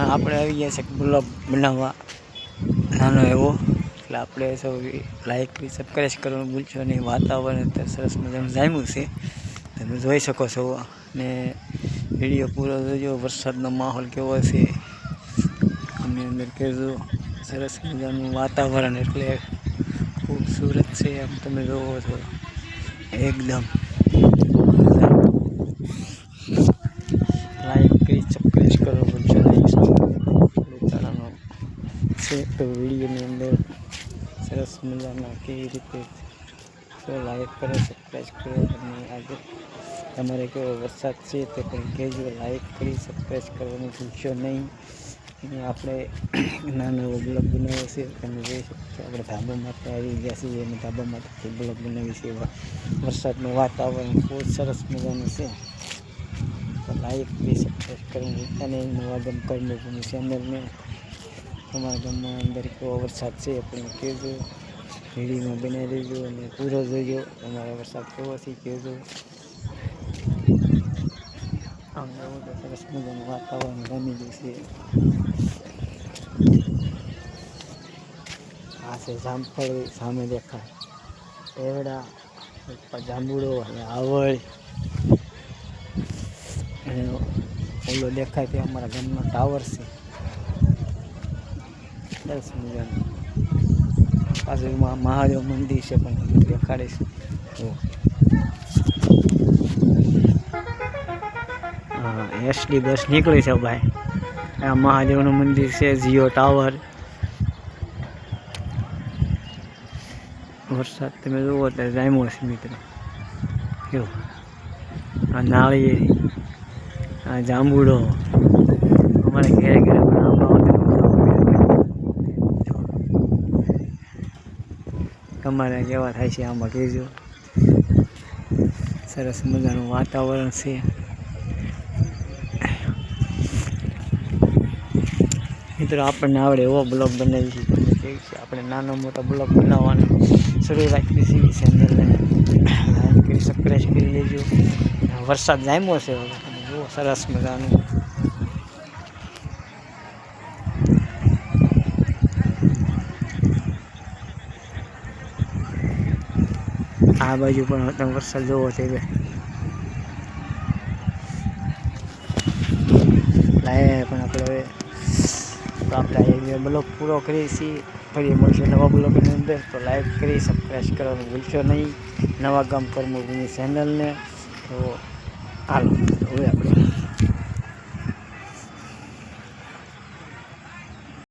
એમાં આપણે આવી ગયા છે ગુલાબ બનાવવા. નાનો એવો. એટલે આપણે સૌ લાઈક સબસ્ક્રાઈબ કરવાનું ભૂલશો નહીં. વાતાવરણ અત્યારે સરસ મજાનું જામ્યું છે. તમે જોઈ શકો છો. ને વીડિયો પૂરો જોજો. વરસાદનો માહોલ કેવો છે. અમે અંદર કહેજો. સરસ મજાનું વાતાવરણ એટલે ખૂબસૂરત છે એમ તમે જોવો છો. એકદમ. લાઈક કરી સબસ્ક્રાઈબ કરો ભૂલશો નહીં તળાવનો છે તો વિડીયોની અંદર સરસ મજાના કેવી રીતે તો લાઈક કરો સબસ્ક્રાઈબ કરો અને આજે તમારે કેવો વરસાદ છે તે પણ કહેજો લાઈક કરી સબસ્ક્રાઈબ કરવાનું ભૂલશો નહીં અને આપણે નાનો એવો બ્લોગ બનાવ્યો છે તમે જોઈ શકો છો આપણે ધાબા માટે આવી ગયા છીએ અને ધાબા માટે બ્લોગ બનાવી છે વરસાદનું વાતાવરણ બહુ સરસ મજાનું છે તો લાઈક કરી સબસ્ક્રાઈબ કરવું ભૂલતા નહીં નવા ગમ કર્મભૂમિ ચેનલને તમારા ગામમાં અંદર કેવો વરસાદ છે એ પણ કહેજો વિડીયોમાં બનાવી લેજો અને પૂરો જોજો તમારો વરસાદ કેવો છે કહેજો અમને એવું તો સરસ મજાનું વાતાવરણ ગમી ગયું છે આ છે જામફળ સામે દેખાય એવડા ઉપર જાંબુડો અને આવળ અને ઓલો દેખાય તે અમારા ગામનો ટાવર છે. સરસ મજાનું. પાછું મહાદેવ મંદિર છે પણ દેખાડે છે. એસડી બસ નીકળી છે ભાઈ. આ મહાદેવનું મંદિર છે, જીઓ ટાવર. વરસાદ તમે જુઓ ત્યારે જામ્યો છે મિત્રો. કેવું? આ નાળિયેરી આ જાંબુડો. અમારે ઘેરે ઘેરે પણ આંબા જો. તમારે કેવા થાય છે આમાં કહેજો. સરસ મજાનું વાતાવરણ છે. મિત્રો, આપણને આવડે એવો બ્લોગ બનાવી છે તમને કહે છે? આપણે નાનો મોટો બ્લોગ બનાવવાનો શરૂ રાખી છે. ચેનલને સબસ્ક્રાઈબ કરી લેજો. વરસાદ જામ્યો છે હવે. સરસ મજાનું. આ બાજુ પણ તમે વરસાદ જોવો છે લાય પણ આપણે હવે તો આપણે બ્લોગ પૂરો કરીએ છીએ ફરી મળશું નવા બ્લોગની અંદર. તો લાઈક કરી સબસ્ક્રાઈબ કરવાનું ભૂલશો નહીં. નવા ગામ કર્મભૂમિ ચેનલને તો હાલો હવે આપણે